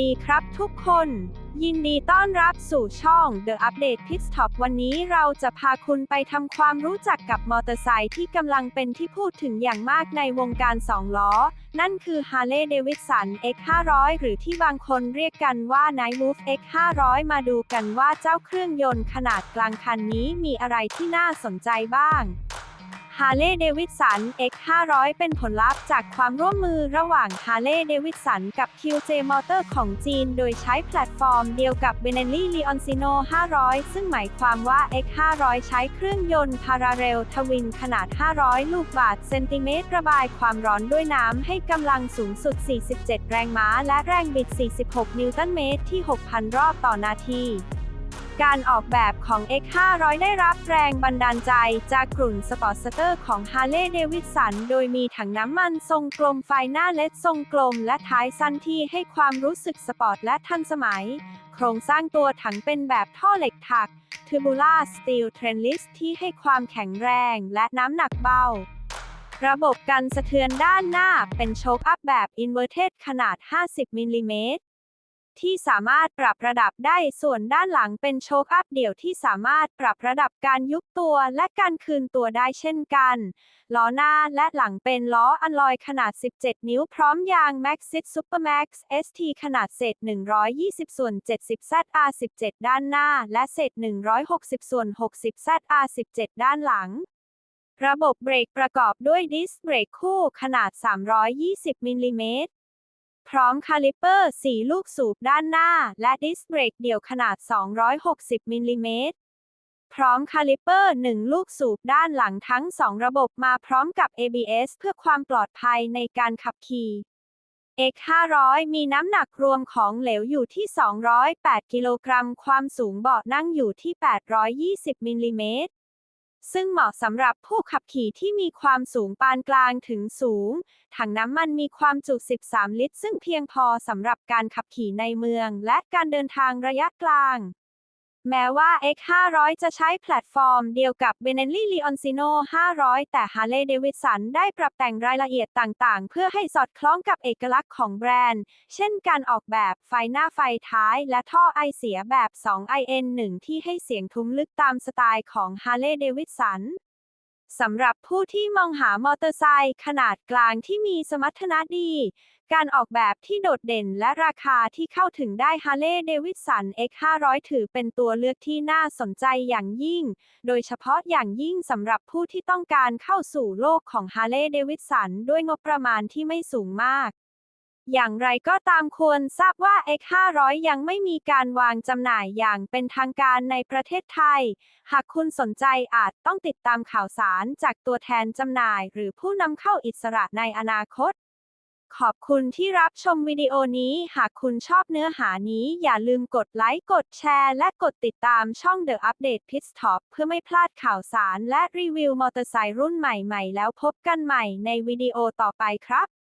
ดีครับทุกคน ยินดีต้อนรับสู่ช่อง The Update Pit Stop วันนี้เราจะพาคุณไปทำความรู้จักกับมอเตอร์ไซค์ที่กำลังเป็นที่พูดถึงอย่างมากในวงการสองล้อ นั่นคือ Harley Davidson X500 หรือที่บางคนเรียกกันว่า Nightwolf X500 มาดูกันว่าเจ้าเครื่องยนต์ขนาดกลางคันนี้มีอะไรที่น่าสนใจบ้าง Harley Davidson X500 เป็นผลลัพธ์จากความร่วมมือระหว่าง Harley Davidson กับ QJ Motor ของจีน โดยใช้แพลตฟอร์มเดียวกับ Benelli Leoncino 500 ซึ่งหมายความว่า X500 ใช้เครื่องยนต์ Parallel Twin ขนาด 500 ลูกบาศก์เซนติเมตรระบายความร้อนด้วยน้ำให้กำลังสูงสุด 47 แรงม้า และแรงบิด 46 นิวตันเมตรที่ 6,000 รอบต่อนาที การออกแบบของ X500 ได้รับแรงบันดาลใจจากกลุ่นสปอร์ตสเตอร์ของ Harley Davidson โดยมีถังน้ำมันทรงกลมไฟหน้าเล็ดทรงกลมและท้ายสั้นที่ให้ความรู้สึกสปอร์ตและทันสมัย โครงสร้างตัวถังเป็นแบบท่อเหล็กถัก Tubular Steel Trainless ที่ให้ความแข็งแรงและน้ำหนักเบาระบบกันสะเทือนด้านหน้าเป็นโชคอัพแบบ Inverted ขนาด 50มิลลิเมตร ที่สามารถปรับระดับได้ ส่วนด้านหลังเป็นโชคอัพเดี่ยวที่สามารถปรับระดับการยุบตัวและการคืนตัวได้เช่นกัน ล้อหน้าและหลังเป็นล้ออัลลอยขนาด 17 นิ้วพร้อมยาง Maxxis Supermax ST ขนาดเศษ 120 ส่วน 70 ZR17 ด้านหน้า และเศษ 160 ส่วน 60 ZR17 ด้านหลังระบบเบรกประกอบด้วยดิสเบรกคู่ขนาด 320 มิลลิเมตร พร้อมคาลิปเปอร์ 4 ลูกสูบด้านหน้า และดิสเบรกเดี่ยวขนาด 260 มิลลิเมตร พร้อมคาลิปเปอร์ 1 ลูกสูบด้านหลังทั้ง 2 ระบบมาพร้อมกับ ABS เพื่อความปลอดภัยในการขับขี่ X500 มีน้ำหนักรวมของเหลวอยู่ที่ 208 กิโลกรัม ความสูงเบาะนั่งอยู่ที่ 820 มิลลิเมตร ซึ่งเหมาะสำหรับผู้ขับขี่ที่มีความสูงปานกลางถึงสูง ถังน้ำมันมีความจุ 13 ลิตร ซึ่งเพียงพอสำหรับการขับขี่ในเมือง และการเดินทางระยะกลาง แม้ว่า X500 จะใช้แพลตฟอร์มเดียวกับ Benelli Leoncino 500 แต่ Harley Davidson ได้ปรับแต่งรายละเอียดต่างๆ เพื่อให้สอดคล้องกับเอกลักษณ์ของแบรนด์ เช่นการออกแบบไฟหน้าไฟท้ายและท่อไอเสียแบบ 2IN1 ที่ให้เสียงทุ้มลึกตามสไตล์ของ Harley Davidson สำหรับผู้ที่มองหามอเตอร์ไซค์ขนาดกลางที่มีสมรรถนะดี การออกแบบที่โดดเด่นและราคาที่เข้าถึงได้ Harley Davidson X500 ถือเป็นตัวเลือกที่น่าสนใจอย่างยิ่ง โดยเฉพาะอย่างยิ่งสำหรับผู้ที่ต้องการเข้าสู่โลกของ Harley Davidson ด้วยงบประมาณที่ไม่สูงมาก อย่างไรก็ตามควรทราบว่า X500 ยังไม่มีการวางจำหน่ายอย่างเป็นทางการในประเทศไทย หากคุณสนใจอาจต้องติดตามข่าวสารจากตัวแทนจำหน่าย หรือผู้นำเข้าอิสระในอนาคต ขอบคุณที่รับชมวิดีโอนี้ หากคุณชอบเนื้อหานี้อย่าลืมกดไลค์ กดแชร์ และกดติดตามช่อง The Update Pit Stop เพื่อไม่พลาดข่าวสารและรีวิวมอเตอร์ไซค์รุ่นใหม่ๆ แล้วพบกันใหม่ในวิดีโอต่อไปครับ